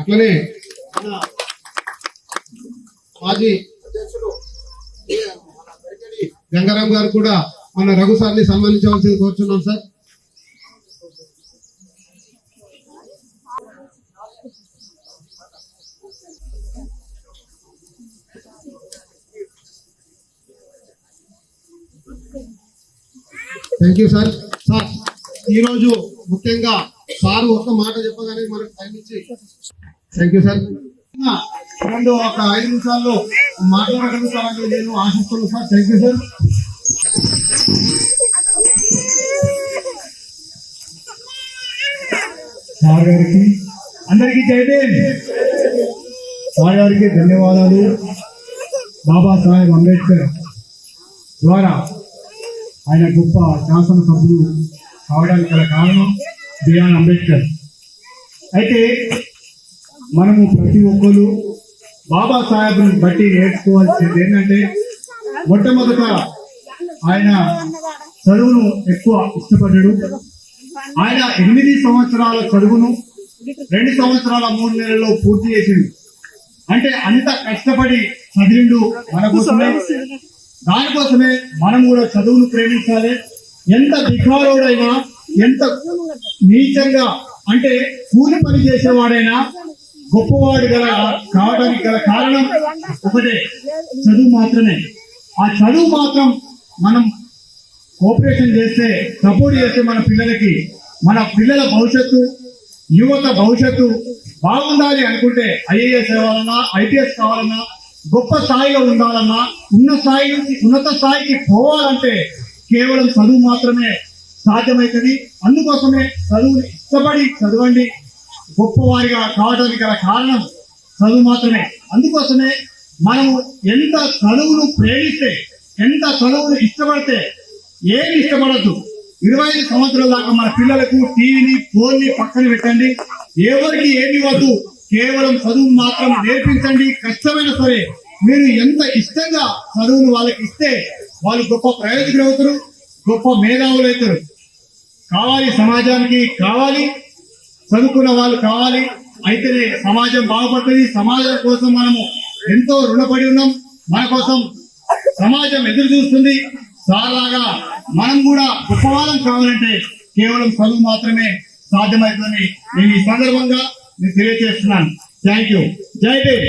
అట్లనే మాజీ గంగారాం గారు కూడా మన రఘు సార్ని సన్మానించవలసింది కోరుచున్నాం sir. Thank you sir sir ఈరోజు ముఖ్యంగా సార్ ఒక మాట చెప్పగానే మనకు టైం ఇచ్చి థ్యాంక్ యూ సార్ రెండు ఒక ఐదు నిమిషాల్లో మాట్లాడగలుగుతారని నేను ఆశిస్తున్నాను sir. Thank you sir sir గారికి అందరికీ జయదేవ్ సార్ గారికి ధన్యవాదాలు. బాబాసాహెబ్ అంబేద్కర్ ద్వారా ఆయన గొప్ప శాసనసభ్యులు కావడానికి గల కారణం బిఆర్ అంబేద్కర్. అయితే మనము ప్రతి ఒక్కరు బాబాసాహెబ్ని బట్టి నేర్చుకోవాల్సింది ఏంటంటే మొట్టమొదట ఆయన చదువును ఎక్కువ ఇష్టపడ్డాడు. ఆయన ఎనిమిది సంవత్సరాల చదువును రెండు సంవత్సరాల మూడు నెలల్లో పూర్తి చేసిండు. అంటే అంత కష్టపడి చదివిండు మన కోసమే. దానికోసమే మనం కూడా చదువును ప్రేమించాలి. ఎంత భికారోడైనా ఎంత నీచంగా అంటే కూలి పని చేసేవాడైనా గొప్పవాడు గల కావడానికి గల కారణం ఒకటే చదువు మాత్రమే. ఆ చదువు మాత్రం మనం కోఆపరేషన్ చేస్తే సపోర్ట్ చేస్తే మన పిల్లలకి మన పిల్లల భవిష్యత్తు యువత భవిష్యత్తు బాగుండాలి అనుకుంటే ఐఏఎస్ కావాలన్నా ఐపీఎస్ కావాలన్నా గొప్ప స్థాయిలో ఉండాలన్నా ఉన్న స్థాయి నుంచి ఉన్నత స్థాయికి పోవాలంటే కేవలం చదువు మాత్రమే సాధ్యమవుతుంది అందుకోసమే చదువుని ఇష్టపడి చదవండి. గొప్పవారిగా కావడానికి గల కారణం చదువు మాత్రమే. అందుకోసమే మనము ఎంత చదువును ప్రేమిస్తే ఎంత చదువును ఇష్టపడితే ఏమి ఇష్టపడద్దు. ఇరవై ఐదు సంవత్సరాల దాకా మన పిల్లలకు టీవీని ఫోన్ని పక్కన పెట్టండి. ఎవరికి ఏమి వద్దు కేవలం చదువు మాత్రం నేర్పించండి. కష్టమైన సరే మీరు ఎంత ఇష్టంగా చదువును వాళ్ళకి ఇస్తే వాళ్ళు గొప్ప ప్రయోజకులు అవుతారు. గొప్ప మేధావులు కావాలి సమాజానికి కావాలి చదువుకున్న వాళ్ళు కావాలి అయితేనే సమాజం బాగుపడుతుంది. సమాజం కోసం మనము ఎంతో రుణపడి ఉన్నాం. మన కోసం సమాజం ఎదురు చూస్తుంది. సార్లాగా మనం కూడా గొప్పవాదం కావాలంటే కేవలం చదువు మాత్రమే సాధ్యమవుతుందని నేను ఈ సందర్భంగా నేను తెలియజేస్తున్నాను. థ్యాంక్ యూ జై దేవ్